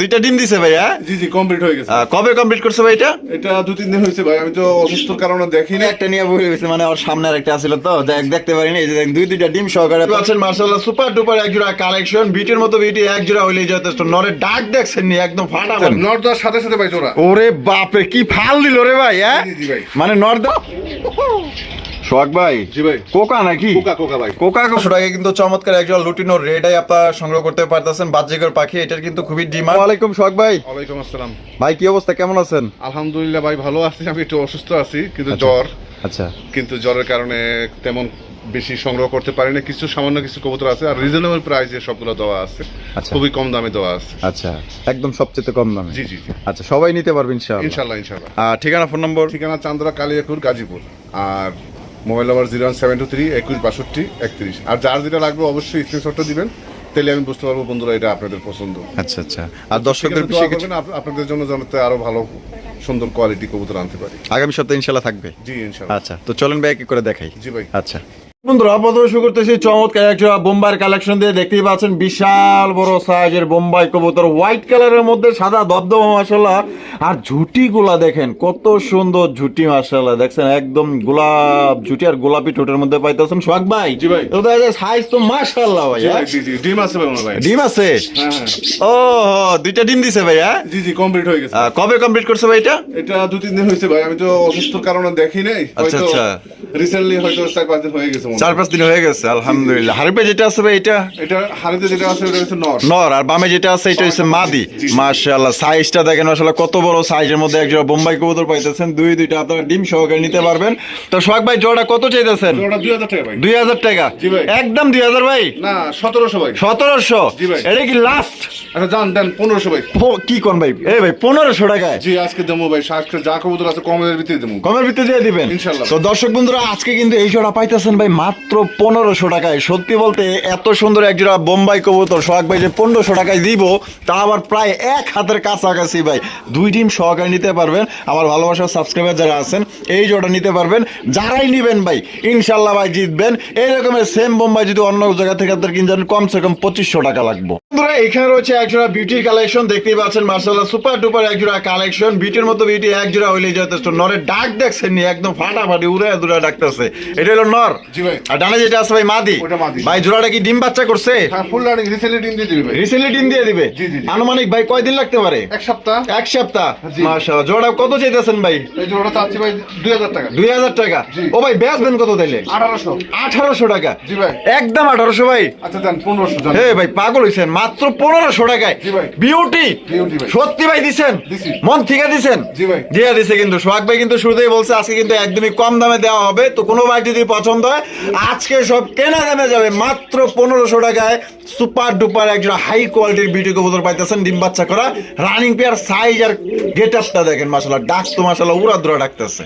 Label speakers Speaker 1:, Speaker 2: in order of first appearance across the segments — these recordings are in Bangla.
Speaker 1: দুইটা ডিম দিছে ভাই হ্যাঁ
Speaker 2: জি জি কমপ্লিট হয়ে গেছে।
Speaker 1: কবে কমপ্লিট করছে ভাই এটা?
Speaker 2: এটা দু তিন দিন হয়েছে ভাই আমি তো অসুস্থর কারণে দেখিনি।
Speaker 1: একটা নিয়ে বলে গেছে মানে ওর সামনে একটা ছিল তো দেখ দেখতে পারিনি এই যে দেখ, দুই দুইটা ডিম সহকারে পাচ্ছেন মার্শাল্লাহ সুপার ডুপার এক জোড়া কালেকশন বিটের মতো বিটি এক জোড়া হইলেই যথেষ্ট। নরে ডাক দেখছেন নি একদম ফাটাবেন
Speaker 2: নট দেওয়ার সাথে সাথে ভাই জোড়া
Speaker 1: ওরে বাপরে কি ফাল দিল রে ভাই হ্যাঁ?
Speaker 2: জি, জি, ভাই।
Speaker 1: সোহাগ ভাই?
Speaker 2: জি ভাই।
Speaker 1: কোকা নাকি?
Speaker 2: কোকা কোকা ভাই।
Speaker 1: কোকা কোশোটাকে কিন্তু চমৎকার একজন লুটিনো আপনারা সংগ্রহ করতে পারতেছেন বাহ্যিকর পাখি এটার কিন্তু খুবই ডিমান্ড। ওয়ালাইকুম সোহাগ ভাই।
Speaker 2: ওয়ালাইকুম আসসালাম।
Speaker 1: ভাই কি অবস্থা? কেমন আছেন?
Speaker 2: আলহামদুলিল্লাহ ভাই ভালো আছি। আমি একটু অসুস্থ আছি কিন্তু জ্বর।
Speaker 1: আচ্ছা।
Speaker 2: কিন্তু জ্বরের কারণে তেমন বেশি সংগ্রহ করতে পারি না কিছু সামান্য কিছু কবুতর আছে আর রিজনেবল প্রাইসে সবগুলো দেওয়া আছে।
Speaker 1: আচ্ছা।
Speaker 2: খুবই কম দামে দেওয়া আছে।
Speaker 1: আচ্ছা একদম সবচেয়ে কম দামে।
Speaker 2: জি জি
Speaker 1: আচ্ছা সবাই নিতে পারবে ইনশাআল্লাহ।
Speaker 2: ইনশাল্লাহ ইনশাল্লাহ
Speaker 1: আহ, ঠিকানা ফোন নম্বর?
Speaker 2: ঠিকানা চান্দরা কালিয়াকুর গাজীপুর। আর mobile number zero one seven two three একুশ বাষট্টি একত্রিশ। আর যার যেটা লাগবে অবশ্যই স্ক্রিনশটটা দিবেন তাহলে আমি বুঝতে পারব বন্ধুরা এটা আপনাদের পছন্দ।
Speaker 1: আচ্ছা আচ্ছা। আর দর্শকদের
Speaker 2: আপনাদের জন্য যাতে আরও ভালো সুন্দর কোয়ালিটি কবুতর আনতে পারি।
Speaker 1: আগামী সপ্তাহে ইনশাল্লাহ থাকবে?
Speaker 2: জি ইনশাল্লাহ
Speaker 1: আচ্ছা তো চলেন ভাই করে দেখাই।
Speaker 2: জি ভাই।
Speaker 1: আচ্ছা। বন্ধুরা প্রথমে শুরু করতেছি চমৎকার একটা বোম্বাইয়ের কালেকশন দিয়ে। দেখতেই পাচ্ছেন বিশাল বড় সাইজের বোম্বাই কবুতর। হোয়াইট কালারের মধ্যে সাদা দবদবা মাসাল্লাহ আর ঝুটি গুলা দেখেন কত সুন্দর ঝুটি মাসাল্লাহ দেখছেন একদম গোলাপ ঝুটি আর গোলাপি ঠোঁটের মধ্যে পাইতেছেন সোহাগ ভাই।
Speaker 2: জি ভাই।
Speaker 1: তো সাইজ তো মাসাল্লাহ ভাই হ্যাঁ?
Speaker 2: ভাই, ডিম আছে
Speaker 1: ডিম আছে? ও দুইটা ডিম দিছে ভাই হ্যাঁ?
Speaker 2: জি জি কমপ্লিট হয়ে গেছে।
Speaker 1: কবে কমপ্লিট করছে ভাই এটা?
Speaker 2: এটা দু তিন দিন হয়েছে ভাই আমি তো অসুস্থর কারণে দেখি নাই।
Speaker 1: আচ্ছা, আচ্ছা।
Speaker 2: রিসেন্টলি হয়তো চার পাঁচ দিন হয়ে গেছে
Speaker 1: চার পাঁচ দিন হয়ে গেছে আলহামদুলিল্লাহ। হারিপে যেটা আছে ভাই এটা?
Speaker 2: এটা হাড়িতে যেটা আছে ওটা হচ্ছে নর।
Speaker 1: নর আর বামে যেটা আছে এটা হচ্ছে মাদি। মাশাআল্লাহ সাইজটা দেখেন আসলে কত বড় সাইজের মধ্যে একজোড়া বোম্বাই কবুতর পাইতেছেন। দুই দুইটা আপনারা ডিম সহকারে নিতে পারবেন। তো সোহাগ ভাই জোড়া কত চাইতেছেন?
Speaker 2: দুই হাজার টাকা।
Speaker 1: একদম দুই হাজার ভাই?
Speaker 2: না সতেরোশো ভাই।
Speaker 1: সতেরোশো। এটা কি লাস্ট
Speaker 2: আচ্ছা যান দেন পনেরোশো ভাই।
Speaker 1: কি কোন ভাই? এই ভাই পনেরোশো টাকায়?
Speaker 2: জি আজকে দেবো ভাই। আজকে যা কবুতর আছে কমের ভিতরে দেবো।
Speaker 1: কমের ভিতরে দিয়ে দিবেন?
Speaker 2: ইনশাল্লাহ।
Speaker 1: তো দর্শক বন্ধুরা আজকে কিন্তু এই জোড়া পাইতেছেন ভাই মাত্র পনেরোশো টাকায়। সত্যি বলতে এত সুন্দর এক জোড়া বোম্বাই কবুতর সোহাগ ভাই যে পনেরোশো টাকায় দিব তা আবার প্রায় এক হাতের কাছাকাছি ভাই। দুই ডিম সহকারে নিতে পারবেন। আমার ভালোবাসার সাবস্ক্রাইবার যারা আছেন, এই জোটা নিতে পারবেন। যারাই নেবেন ভাই, ইনশাল্লাহ ভাই জিতবেন। এই রকমের সেম বোম্বাই যদি অন্য জায়গা থেকে আপনার কিনতে কমসে কম পঁচিশশো টাকা লাগবে। বন্ধুরা এখানে রয়েছে এক জোড়া বিউটির কালেকশন দেখতেই পাচ্ছেন মার্শাল্লাহ সুপার ডুপার এক জোড়া কালেকশন বিউটির মতো বিউটি এক জোড়া হইলেই যথেষ্ট। নরের ডাক দেখছেন নি একদম ফাটাফাটি উড়ে দুরা ডাকতেছে। এটা হলো নর।
Speaker 2: ভাই।
Speaker 1: আর ডানে যেটা আছে ভাই মাদি। ভাই জোড়াটা কি ডিম বাচ্চা করছে?
Speaker 2: হ্যাঁ রিসেন্টলি ডিম দিয়ে দিবি ভাই।
Speaker 1: রিসেন্টলি ডিম দিয়ে দিবে। আনুমানিক ভাই কয়দিন লাগতে পারে?
Speaker 2: এক সপ্তাহ।
Speaker 1: এক সপ্তাহ। জোড়া কত চাইতেছেন ভাই?
Speaker 2: এই চাচ্ছি ভাই দুই হাজার টাকা।
Speaker 1: দুই হাজার টাকা। ও ভাই বেচবেন কত তাইলে?
Speaker 2: আঠারোশো।
Speaker 1: আঠারোশো টাকা। একদম আঠারোশো ভাই।
Speaker 2: আচ্ছা দেন পনেরোশো
Speaker 1: ভাই পাগল হইছেন মাত্র পনেরোশো টাকায়। বিউটি। সত্যি ভাই দিছেন? মন থেকে দিছেন?
Speaker 2: ভাই।
Speaker 1: দিয়ে দিছে কিন্তু। সোহাগ ভাই কিন্তু শুরুতেই বলছে আজকে কিন্তু একদমই কম দামে দেওয়া হবে। তো কোনো ভাই যদি পছন্দ হয় আজকে সব কেনা দামে যাবে। মাত্র পনেরোশো টাকায় সুপার ডুপার একজন হাই কোয়ালিটির বিউটি কবুতর পাইতেছেন ডিম বাচ্চা করা। রানিং পেয়ার সাইজ আর গেট আপটা দেখেন মাসাল্লাহ ডাক তো মাসাল্লাহ উড়া ডাকতেছে।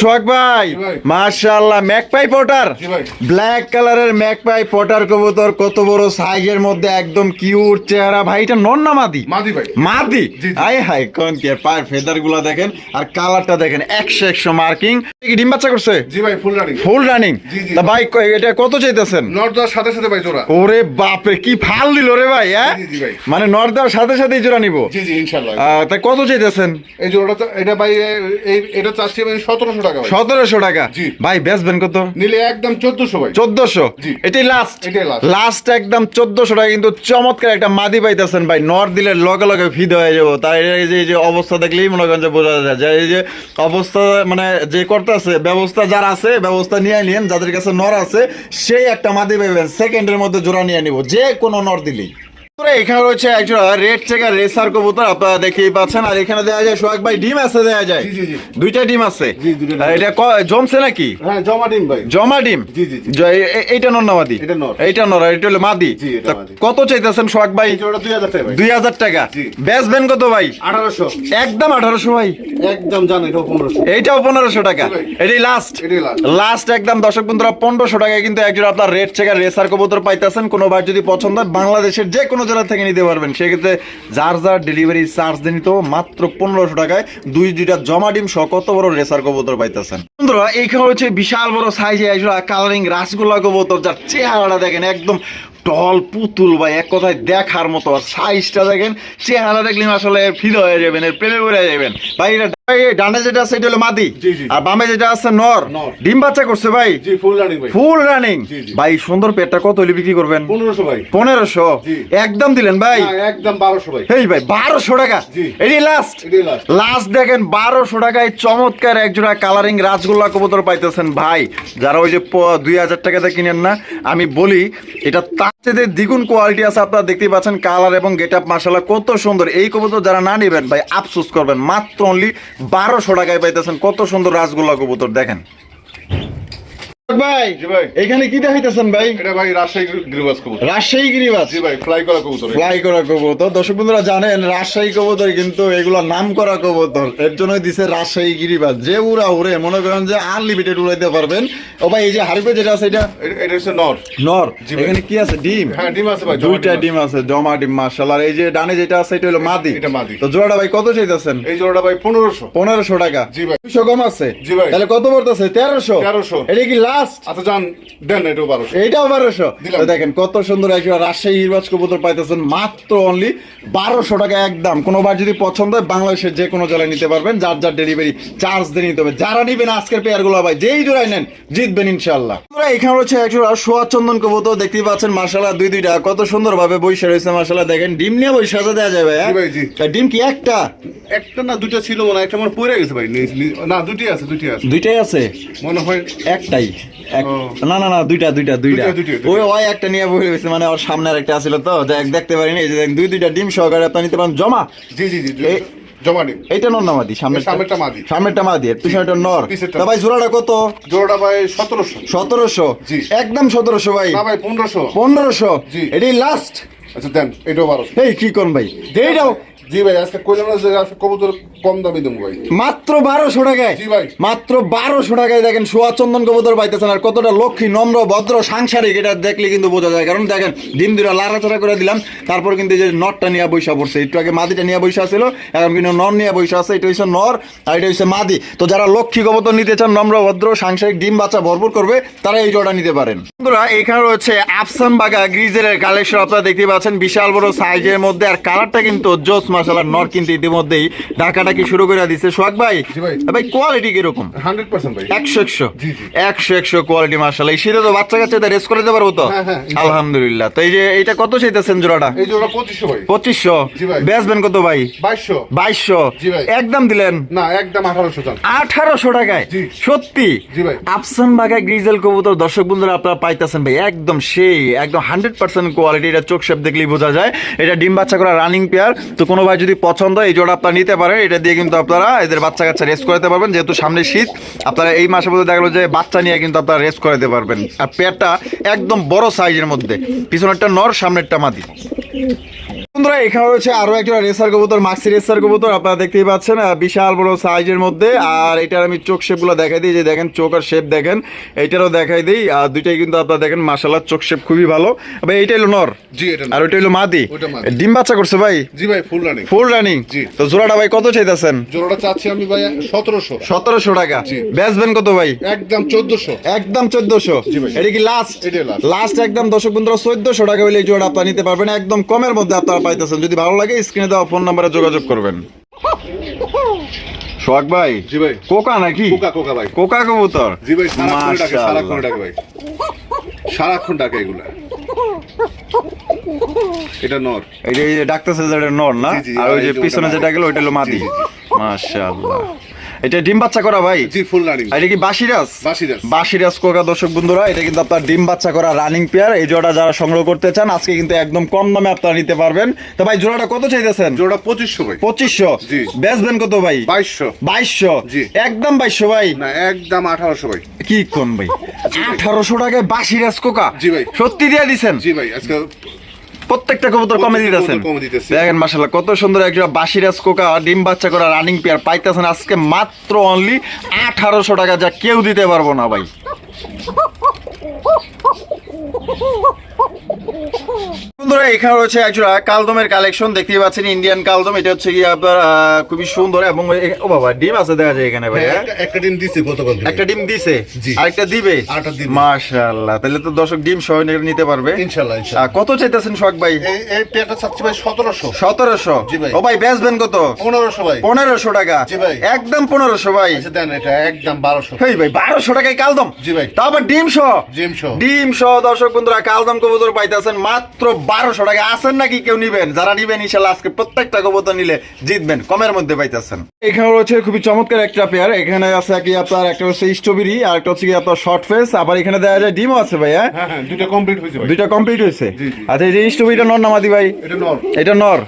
Speaker 1: সোহাগ ভাই
Speaker 2: ভাই।
Speaker 1: মাশাআল্লাহ ম্যাকপাই পটার ব্ল্যাক কালারের ম্যাকপাই পটার কবুতর কত বড় সাইজের মধ্যে একদম কিউট চেহারা। ভাই এটা নন না মাদি।
Speaker 2: মাদি ভাই।
Speaker 1: মাদি। আই হাই কোন কে পায়ের ফেদারগুলা দেখেন। আর কালারটা দেখেন একশো একশো মার্কিং কি ডিম বাচ্চা করছে?
Speaker 2: জি ভাই ফুল রানিং
Speaker 1: ফুল রানিং। তা ভাই এটা কত চাইতেছেন?
Speaker 2: নট দেওয়ার সাথে সাথে ভাই জোড়া।
Speaker 1: ওরে বাপরে কি ফাল দিল রে ভাই হ্যাঁ?
Speaker 2: ভাই।
Speaker 1: মানে নর্দার সাথে সাথে জোড়া নিব?
Speaker 2: জি জি ইনশাল্লাহ
Speaker 1: আহ, তা কত চাইতেছেন?
Speaker 2: এই জোড়াটা এটা ভাই এই এটা চাচ্ছি আমি সতেরোশো টাকা
Speaker 1: সতেরোশো টাকা? ভাই বেচবেন কত?
Speaker 2: নিলে একদম চোদ্দশো ভাই।
Speaker 1: চোদ্দশো। এটাই লাস্ট লাস্ট একদম চোদ্দশো টাকা কিন্তু চমৎকার একটা মাদি পাইতেছেন ভাই। নর দিলে লগে লগে ফিদ হয়ে যাব। তাই এই যে এই যে অবস্থা দেখলেই মনে করেন যে বোঝা যায়। যে এই যে অবস্থা মানে যে করতেছে ব্যবস্থা যার আছে ব্যবস্থা নিয়ে নিন যাদের কাছে নর আছে সেই একটা মাদি পাইবেন। সেকেন্ডের মধ্যে জোড়া নিয়ে নিব। যে কোনো নর দিলেই। এখানে রয়েছে একজোড়া রেড চেকার রেসার কবুতর আপনারা দেখেই পাচ্ছেন। আর এখানে দেওয়া যায় সোহাগ ভাই ডিম আছে দেওয়া যায়। দুইটা ডিম আছে। এটা জমছে নাকি?
Speaker 2: হ্যাঁ জমা ডিম ভাই।
Speaker 1: জমা ডিম? এইটা নর না মাদি? এইটা নর এটা হলো মাদি। কত চাইতেছেন সোহাগ ভাই?
Speaker 2: দুই হাজার টাকা ভাই।
Speaker 1: বেচবেন কত ভাই?
Speaker 2: আঠারোশো।
Speaker 1: একদম আঠারোশো ভাই।
Speaker 2: একদম জান এটাও পনেরোশো।
Speaker 1: এইটাও পনেরোশো টাকা। এটাই লাস্ট লাস্ট একদম দর্শক বন্ধুরা পনেরোশো টাকায় কিন্তু একজন আপনার রেড চেকার রেসার কবুতর পাইতেছেন। কোনো বার যদি পছন্দ হয় বাংলাদেশের যে কোনো জেলা থেকে নিতে পারবেন। সেক্ষেত্রে যার যার ডেলিভারি চার্জ দিন তো মাত্র পনেরোশো টাকায় দুই দুইটা জমা ডিম সহ কত বড় রেসার কবুতর পাইতেছেন। বন্ধুরা, এইখানে হচ্ছে বিশাল বড় সাইজে আসলে কালারিং রাসগোল্লা কবুতর, যার চেহারাটা দেখেন একদম টল পুতুল ভাই এক কথায় দেখার মতো আর সাইজটা দেখেন চেহারা দেখলে আসলে ফিল হয়ে যাবেন এর প্রেমে পড়ে যাবেন। ভাই এটা ডানে যেটা আছে এটা হলো মাদি। আর বামে যেটা আছে নর। ডিম বাচ্চা করছে ভাই।
Speaker 2: ফুল রানিং ভাই।
Speaker 1: ফুল রানিং
Speaker 2: জি, জি।
Speaker 1: ভাই সুন্দর পেটটা কত হলে বিক্রি করবেন?
Speaker 2: পনেরোশো ভাই।
Speaker 1: পনেরোশো? একদম দিলেন ভাই?
Speaker 2: একদম বারোশো ভাই।
Speaker 1: এই ভাই বারোশো টাকা। এটি লাস্ট লাস্ট দেখেন বারোশো টাকায় চমৎকার একজোড়া কালারিং রাজগোল্লা কবুতর পাইতেছেন ভাই। যারা ওই যে দুই হাজার টাকাতে কিনেন না আমি বলি এটা চেয়ে দ্বিগুণ কোয়ালিটি আছে আপনারা দেখতেই পাচ্ছেন কালার এবং গেট আপ মাসালা কত সুন্দর। এই কবুতর যারা না নেবেন ভাই, আফসোস করবেন, মাত্র অনলি বারোশো টাকায় পাইতেছেন। কত সুন্দর রাসগোল্লা কবুতর, দেখেন। ভাই এখানে কি দেখাইতেছেন ভাই?
Speaker 2: এটা ভাই রাজশাহী গ্রিবাস কবুতর।
Speaker 1: রাজশাহী গিরিবাস?
Speaker 2: জি ভাই ফ্লাই করা কবুতর
Speaker 1: ফ্লাই করা কবুতর। দর্শক বন্ধুরা জানেন রাজশাহী কবুতর কিন্তু এগুলো নাম করা কবুতর। এর জন্যই দিছে রাজশাহী গিরিবাজ যে উড়া উড়ে মনে করেন যে আনলিমিটেড উড়াইতে পারবেন। ও ভাই এই যে হারিপে যেটা আছে এটা?
Speaker 2: এটা- এটা হচ্ছে নর।
Speaker 1: নর। এখানে কি আছে? ডিম?
Speaker 2: হ্যাঁ ডিম আছে ভাই
Speaker 1: দুইটা ডিম আছে জমা ডিম মার্শাল আর এই যে ডানে যেটা আছে এটা হলো মাদি।
Speaker 2: এটা মাদি।
Speaker 1: তো জোড়াটা ভাই কত চাইতেছেন?
Speaker 2: এই জোড়াটা ভাই পনেরোশো।
Speaker 1: পনেরোশো টাকা।
Speaker 2: জি ভাই।
Speaker 1: দুশো কম আছে?
Speaker 2: জি ভাই।
Speaker 1: তাহলে কত পড়তেছে? তেরোশো?
Speaker 2: 1300
Speaker 1: এটা কি লাস্ট
Speaker 2: আচ্ছা যান দেন এটাও বারোশো।
Speaker 1: দেখেন কত সুন্দর একটা রাজশাহী হিরবাজ কবুতর পাইতেছেন মাত্র অনলি বারোশো টাকা একদম। কোনোবার যদি পছন্দ হয় বাংলাদেশের যে কোনো জেলায় নিতে পারবেন। যার যার ডেলিভারি চার্জ দিয়ে নিতে হবে। যারা নিবেন আজকের পেয়ারগুলো ভাই যেই জোড়াই নেন জিতবেন ইনশাল্লাহ এখানে রয়েছে একশো সোয়া চন্দন কবুতর দেখতেই পাচ্ছেন মার্শাল্লাহ দুই দুইটা। কত সুন্দর ভাবে বৈশা রয়েছে মার্শাল্লাহ দেখেন ডিম নিয়ে বৈশা দেওয়া যাবে হ্যাঁ? ডিম কি একটা?
Speaker 2: একটা না দুটা ছিল মনে হয় একটা মনে পড়ে গেছে ভাই না দুটি আছে দুটি আছে।
Speaker 1: দুইটাই আছে?
Speaker 2: মনে হয়
Speaker 1: একটাই। না না না দুইটা দুইটা দুইটা। ওই ওই একটা নিয়ে গেছে মানে ওর সামনে আর একটা ছিল তো দেখ দেখতে পারিনি এই যে দুই দুইটা ডিম সহকারে আপনি নিতে পারেন। জমা।
Speaker 2: জি জি জি জমা নিন
Speaker 1: এইটা নর নামাদি সামনে
Speaker 2: সামনেরটা মাদি।
Speaker 1: সামনেরটা মাদি পিছনেটা নর। তা ভাই জোড়াটা কত?
Speaker 2: জোড়াটা ভাই সতেরোশো।
Speaker 1: সতেরোশো?
Speaker 2: জি।
Speaker 1: একদম সতেরোশো ভাই।
Speaker 2: না ভাই পনেরোশো।
Speaker 1: পনেরোশো?
Speaker 2: জি।
Speaker 1: এটাই লাস্ট
Speaker 2: আচ্ছা দেন এটাও
Speaker 1: এই কি কোন ভাই? এইটাও
Speaker 2: জি ভাই আজকে কইলাম না যে আজকে কবুতর কম দামি দেবো ভাই।
Speaker 1: মাত্র বারোশো টাকায়?
Speaker 2: জি ভাই।
Speaker 1: মাত্র বারোশো টাকায় দেখেন সোয়া চন্দন কবুতর পাইতেছেন। আর কতটা লক্ষ্মী নম্র ভদ্র সাংসারিক এটা দেখলে কিন্তু বোঝা যায়। কারণ দেখেন ডিম দুটা লাড়াচাড়া করে দিলাম তারপর কিন্তু এই যে নটটা নিয়ে বৈশা পড়ছে। একটু আগে মাদিটা নিয়ে বৈশা ছিল এখন কিন্তু নর নিয়ে বৈশা আছে। এটা হচ্ছে নর আর এটা হচ্ছে মাদি। তো যারা লক্ষ্মী কবুতর নিতে চান নম্র ভদ্র সাংসারিক ডিম বাচ্চা ভরপুর করবে তারা এই জোড়া নিতে পারেন। বন্ধুরা এখানে রয়েছে আফসান বাগা গ্রিজের কালেকশন আপনারা দেখতে পাচ্ছেন বিশাল বড় সাইজের মধ্যে। আর কালারটা কিন্তু জোস মাসালা নর কিন্তু ইতিমধ্যেই শুরু করে দিচ্ছে সোহাগ ভাই
Speaker 2: ভাই।
Speaker 1: কোয়ালিটি কীরকম?
Speaker 2: হান্ড্রেড পার্সেন্ট ভাই।
Speaker 1: একশো একশো। একশো একশো কোয়ালিটি এই শীতে তো বাচ্চা কাচ্চাদের রেস করে দিতে পারব তো?
Speaker 2: হ্যাঁ, হ্যাঁ।
Speaker 1: আলহামদুলিল্লাহ। তো এই যে এটা কত চাইতেছেন জোড়াটা?
Speaker 2: এই জোড়া পঁচিশশো ভাই।
Speaker 1: পঁচিশশো। বেচবেন কত ভাই?
Speaker 2: বাইশশো।
Speaker 1: বাইশশো। একদম দিলেন?
Speaker 2: না একদম আঠারোশো
Speaker 1: আঠারোশো টাকায়? সত্যি। আফসান বাগা গ্রিজেল কবুতর দর্শক বন্ধুরা আপনারা পাইতেছেন ভাই একদম সেই একদম হান্ড্রেড পার্সেন্ট কোয়ালিটি এটা চোখ শেপ দেখলেই বোঝা যায়। এটা ডিম বাচ্চা করা রানিং পেয়ার তো কোনো ভাই যদি পছন্দ এই জোড়া আপনারা নিতে পারেন। এটা দিয়ে কিন্তু আপনারা এদের বাচ্চা কাচ্চা রেস করাতে পারবেন। যেহেতু সামনে শীত, আপনারা এই মাসের মধ্যে দেখল যে বাচ্চা নিয়ে কিন্তু আপনারা রেস করাতে পারবেন। আর পেয়ারটা একদম বড় সাইজের মধ্যে। পিছনেরটা নর, সামনেরটা মাদি। বন্ধুরা এখানে রয়েছে আরও একটা রেসার কবুতর মাক্সি রেসার কবুতর। আপনারা দেখতেই পাচ্ছেন বিশাল বড় সাইজের মধ্যে। আর এটার আমি চোখ শেপগুলো দেখাই দিই যে দেখেন চোখ আর শেপ দেখেন এইটারও দেখাই দিই। আর দুইটাই কিন্তু আপনারা দেখেন মাসাল্লাহ চোখ শেপ খুবই ভালো। ভাই এইটা হলো নর।
Speaker 2: জি এটা
Speaker 1: আর ওইটা হলো মাদি। ডিম বাচ্চা করছে ভাই?
Speaker 2: জি ভাই ফুল রানিং
Speaker 1: ফুল রানিং
Speaker 2: জি।
Speaker 1: তো জোড়াটা ভাই কত চাইতেছেন?
Speaker 2: জোড়াটা চাচ্ছি আমি ভাই সতেরোশো।
Speaker 1: সতেরোশো টাকা।
Speaker 2: জি।
Speaker 1: বেচবেন কত ভাই?
Speaker 2: একদম চোদ্দশো।
Speaker 1: একদম চোদ্দশো।
Speaker 2: জি ভাই।
Speaker 1: এটা কি লাস্ট। লাস্ট একদম দর্শক বন্ধুরা চোদ্দশো টাকা হলে জোড়া আপনারা নিতে পারবেন। একদম কমের মধ্যে আপনারা পাইতেছেন। যদি ভালো লাগে স্ক্রিনে দেওয়া ফোন নাম্বারে যোগাযোগ করবেন। সোহাগ ভাই
Speaker 2: জি ভাই।
Speaker 1: কোকা নাকি?
Speaker 2: কোকা কোকা ভাই।
Speaker 1: কোকা কবুতর।
Speaker 2: জি ভাই সারাক্ষণ ডাকে সারাক্ষণ ডাকে ভাই। সারাক্ষণ ডাকে এগুলা। এটা নর।
Speaker 1: এই যে ডাকতেছে যে এটা নর না? আর ওই যে পিছনে যেটা গেল ওইটা হলো মাদি। মাশাআল্লাহ। এটা ডিম বাচ্চা করা ভাই?
Speaker 2: জি ফুল রানিং
Speaker 1: এটা কি বাসিরাস
Speaker 2: বাসিরাস।
Speaker 1: বাসিরাস কোকা দর্শক বন্ধুরা এটা কিন্তু আপনার ডিম বাচ্চা করা রানিং পেয়ার এই জোড়া যারা সংগ্রহ করতে চান আজকে কিন্তু একদম কম দামে আপনারা নিতে পারবেন। তো ভাই জোড়াটা কত চাইতেছেন?
Speaker 2: জোড়া পঁচিশশো ভাই।
Speaker 1: পঁচিশশো?
Speaker 2: জি।
Speaker 1: বেচবেন কত ভাই?
Speaker 2: বাইশশো।
Speaker 1: বাইশশো?
Speaker 2: জি।
Speaker 1: একদম বাইশশো ভাই?
Speaker 2: না একদম আঠারোশো ভাই।
Speaker 1: কি কোন ভাই? আঠারোশো টাকায় বাসিরাস কোকা?
Speaker 2: জি ভাই।
Speaker 1: সত্যি দিয়ে দিছেন?
Speaker 2: জি ভাই আজকে
Speaker 1: প্রত্যেকটা কবুতর কমে দিতেছেন। দেখেন মাসাল্লাহ কত সুন্দর একটা বাসিরাজ কোকা ডিম বাচ্চা করা রানিং পেয়ার পাইতেছেন আজকে মাত্র অনলি আঠারোশো টাকা যা কেউ দিতে পারব না ভাই। বন্ধুরা এখানে রয়েছে একজোড়া কালদমের কালেকশন দেখতেই পাচ্ছেন ইন্ডিয়ান কালদম। এটা হচ্ছে কি আপনার খুবই সুন্দর এবং ও বাবা ডিম আছে দেখা যায় এখানে ভাই হ্যাঁ?
Speaker 2: একটা- ডিম দিছি গতকাল
Speaker 1: একটা ডিম দিছে? আরেকটা দিবে? মাশাআল্লাহ তাহলে তো দর্শক ডিম সহ নিতে পারবে।
Speaker 2: ইনশাল্লাহ
Speaker 1: আহ, কত চাইতেছেন শখ ভাই?
Speaker 2: এই এই পেয়ারটা চাচ্ছি ভাই সতেরোশো।
Speaker 1: সতেরোশো?
Speaker 2: জি ভাই।
Speaker 1: ও ভাই বেচবেন কত?
Speaker 2: পনেরোশো ভাই।
Speaker 1: পনেরোশো টাকা।
Speaker 2: জি ভাই।
Speaker 1: একদম পনেরোশো ভাই।
Speaker 2: আচ্ছা দেন এটা একদম বারোশো।
Speaker 1: হেই ভাই বারোশো টাকায় কালদম।
Speaker 2: জি ভাই।
Speaker 1: তা আবার ডিম সহ?
Speaker 2: জিম শো
Speaker 1: ডিম সহ দর্শক বন্ধুরা কালদম কবুতর পাইতেছেন মাত্র বারোশো টাকা। আছেন নাকি কেউ নিবেন? যারা নিবেন ইনশাল্লাহ আজকে প্রত্যেকটা কবুতর নিলে জিতবেন। কমের মধ্যে পাইতেছেন। এখানে রয়েছে খুবই চমৎকার একটা পেয়ার এখানে আছে কি আপনার একটা হচ্ছে স্ট্রবেরি আর একটা হচ্ছে কি আপনার শর্ট ফেস আবার এখানে দেখা যায় ডিমও আছে ভাই হ্যাঁ?
Speaker 2: হ্যাঁ হ্যাঁ দুইটা কমপ্লিট হয়েছে
Speaker 1: দুইটা কমপ্লিট হয়েছে। আচ্ছা এই যে স্ট্রবেরিটা নর নামাদি ভাই?
Speaker 2: এটা নর।
Speaker 1: এটা নর।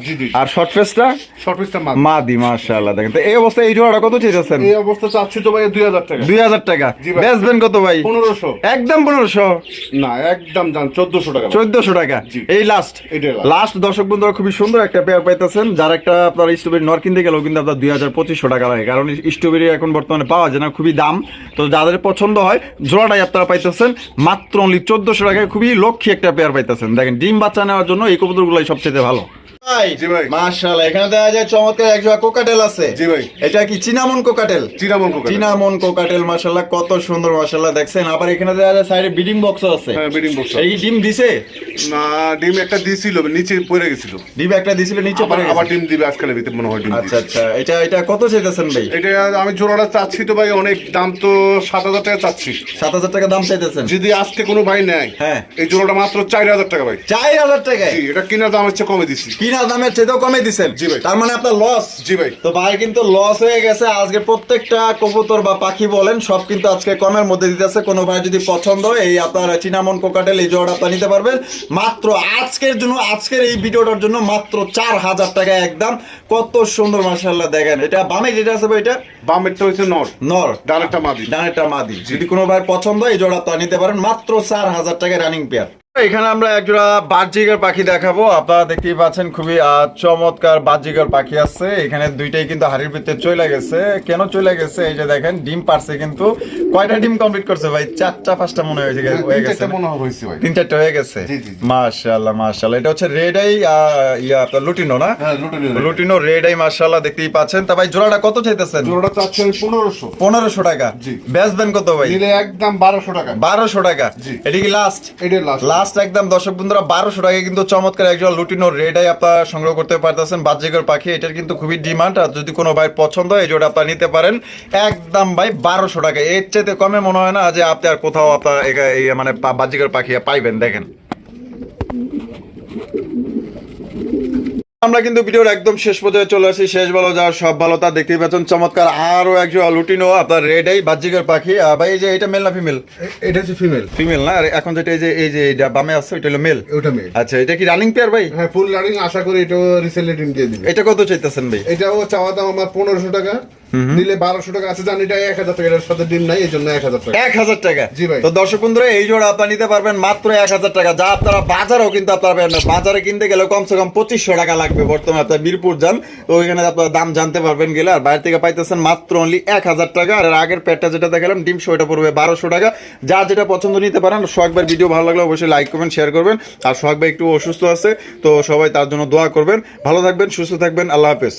Speaker 1: আর শর্ট ফেসটা
Speaker 2: শর্ট মাল
Speaker 1: মাদি। মাশাআল্লাহ দেখেন। তো এই অবস্থায় এই জোড়াটা কত চেয়েছেন
Speaker 2: এই অবস্থা চাচ্ছি তো ভাই দুই হাজার টাকা।
Speaker 1: দুই হাজার টাকা।
Speaker 2: জি ভাই।
Speaker 1: বেচবেন কত ভাই?
Speaker 2: পনেরোশো।
Speaker 1: একদম পনেরোশো।
Speaker 2: না একদম দাম চোদ্দশো টাকা ভাই।
Speaker 1: চোদ্দশো টাকা। এই লাস্ট লাস্ট দর্শক বন্ধুরা খুবই সুন্দর একটা পেয়ার পাইতেছেন যার একটা আপনার স্ট্রবেরি নর কিনতে গেলেও কিন্তু আপনার দুই হাজার পঁচিশশো টাকা লাগে কারণ স্ট্রবেরি এখন বর্তমানে পাওয়া যায় না খুবই দাম। তো যাদের পছন্দ হয় জোড়াটাই আপনারা পাইতেছেন মাত্র অনলি চোদ্দশো টাকায় খুবই লক্ষ্মী একটা পেয়ার পাইতেছেন। দেখেন ডিম বাচ্চা নেওয়ার জন্য এই কবুতরগুলাই সবচেয়ে ভালো। মাশাআল্লাহ এখানে দেখা যায় চমৎকার এক জোড়া কোকাটেল আছে।
Speaker 2: জি ভাই।
Speaker 1: এটা কি চিনামন কোকাটেল?
Speaker 2: চিরামন কোকা
Speaker 1: চিনামন কোকাটেল মাশাআল্লাহ কত সুন্দর মাশাআল্লাহ দেখছেন। আবার এখানে দেখা যায় সাইডে বিডিং বক্সও আছে।
Speaker 2: হ্যাঁ বিডিং বক্স
Speaker 1: এই ডিম দিছে?
Speaker 2: না ডিম একটা দিয়েছিল নিচে পড়ে গেছিল।
Speaker 1: ডিম একটা দিছিল নিচে পড়ে
Speaker 2: আবার ডিম দিবে আজকালের ভিতরে মনে হয় ডিম
Speaker 1: আচ্ছা আচ্ছা এটা এটা কত চাইতেছেন ভাই?
Speaker 2: এটা আমি জোড়াটা চাচ্ছি তো ভাই অনেক দাম তো সাত হাজার টাকা চাচ্ছি।
Speaker 1: সাত হাজার টাকা দাম চাইতেছেন?
Speaker 2: যদি আজকে কোনো ভাই নেয়
Speaker 1: হ্যাঁ।
Speaker 2: এই জোড়াটা মাত্র চার হাজার টাকা ভাই।
Speaker 1: চার হাজার টাকায়?
Speaker 2: জি এটা কিনা দাম হচ্ছে কমে দিছি।
Speaker 1: কিনা দামের চেয়েও কমে
Speaker 2: ভাই।
Speaker 1: তার মানে আপনার লস
Speaker 2: জি ভাই।
Speaker 1: তো ভাই কিন্তু লস হয়ে গেছে। আজকে প্রত্যেকটা কবুতর বা পাখি বলেন সব কিন্তু আজকে কমের মধ্যে দিতেছে কোনো ভাই যদি পছন্দ এই আপনার চিনামন কোকাটেল এই জোড়া আপনার নিতে পারবেন। মাত্র আজকের জন্য আজকের এই ভিডিওটার জন্য মাত্র চার হাজার টাকা একদম। কত সুন্দর মার্শাল্লাহ দেখেন। এটা বামে যেটা আছে ভাই এটা?
Speaker 2: বামেরটা হচ্ছে নর।
Speaker 1: নর।
Speaker 2: ডানেরটা মাদি।
Speaker 1: ডানেরটা মাদি। যদি কোনো ভাই পছন্দ হয়, এই জোড়া আপনারা নিতে পারেন। মাত্র চার হাজার টাকা রানিং পেয়ার এখানে আমরা একজোড়া বাহ্যিকের পাখি দেখাবো। আপনারা দেখতেই পাচ্ছেন খুবই চমৎকার বাহ্যিকের পাখি আছে এখানে দুইটাই কিন্তু হাড়ির ভিতরে চলে গেছে। কেন চলে গেছে? এই যে দেখেন ডিম পারছে কিন্তু। কয়টা ডিম কমপ্লিট করছে ভাই? চারটা পাঁচটা মনে হয়েছে হয়ে গেছে। তিন চারটা হয়ে গেছে। মাশাআল্লাহ মাশাআল্লাহ। এটা হচ্ছে রেড আই ইয়া আপনার লুটিনো না?
Speaker 2: হ্যাঁ
Speaker 1: লুটিনো রেড আই মাশাআল্লাহ দেখতেই পাচ্ছেন। তা ভাই জোড়াটা কত চাইতেছেন?
Speaker 2: জোড়াটা চাচ্ছি আমি পনেরোশো।
Speaker 1: পনেরোশো টাকা।
Speaker 2: জি।
Speaker 1: বেচবেন কত ভাই?
Speaker 2: নিলে একদম বারোশো টাকা।
Speaker 1: বারোশো টাকা। এটা কি লাস্ট
Speaker 2: এটাই লাস্ট
Speaker 1: লাস্ট একদম দর্শক বন্ধুরা, বারোশো টাকায় কিন্তু চমৎকার একজন লুটিনো রেডাই আপনারা সংগ্রহ করতে পারতেছেন। বাহ্যিকর পাখি, এটার কিন্তু খুবই ডিমান্ড আর যদি কোনো ভাই পছন্দ হয়, এই জোটা আপনারা নিতে পারেন। একদম ভাই, বারোশো টাকা এর চাইতে কমে মনে হয় না যে আপনি আর কোথাও আপনার এই মানে বাহ্যিকর পাখি পাইবেন, দেখেন। আমরা কিন্তু ভিডিওর একদম শেষ পর্যায়ে চলে আসি। শেষ ভালো যা সব ভালো তা দেখতেই পাচ্ছেন। চমৎকার আরও একজন লুটিনো আপনার রেড এই বাহ্যিকের পাখি। ভাই এই যে এটা মেল না ফিমেল
Speaker 2: এটা হচ্ছে ফিমেল
Speaker 1: ফিমেল না? আর এখন যেটা এই যে এই যে এটা বামে আছে এটা হলো মেল
Speaker 2: ওটা মেল
Speaker 1: আচ্ছা এটা কি রানিং পেয়ার ভাই?
Speaker 2: হ্যাঁ ফুল রানিং আশা করি এটা রিসেল রেটিং দিয়ে দিবে।
Speaker 1: এটা কত চাইতেছেন ভাই?
Speaker 2: এটাও চাওয়া দাম আমার পনেরোশো টাকা। নিলে বারোশো টাকা আছে জানি এটা এক হাজার সাথে ডিম নাই এই জন্য এক হাজার টাকা।
Speaker 1: এক হাজার টাকা?
Speaker 2: জি ভাই।
Speaker 1: তো দর্শক বন্ধুরা এই জোড়া আপনারা নিতে পারবেন মাত্র এক হাজার টাকা। যা আপনারা বাজারেও কিন্তু আপনারা পাবেন না। বাজারে কিনতে গেলে কমসে কম পঁচিশশো টাকা লাগবে বর্তমানে আপনার বীরপুর যান। তো ওইখানে আপনারা দাম জানতে পারবেন গেলে। আর বাইরে থেকে পাইতেছেন মাত্র অনলি এক হাজার টাকা। আর আগের পেটটা যেটা দেখালাম ডিম শো এটা পড়বে বারোশো টাকা। যা যেটা পছন্দ নিতে পারেন সোহাগবার ভিডিও ভালো লাগলে অবশ্যই লাইক করবেন শেয়ার করবেন। আর সোহাগ একটু অসুস্থ আছে তো সবাই তার জন্য দোয়া করবেন। ভালো থাকবেন সুস্থ থাকবেন। আল্লাহ হাফেজ।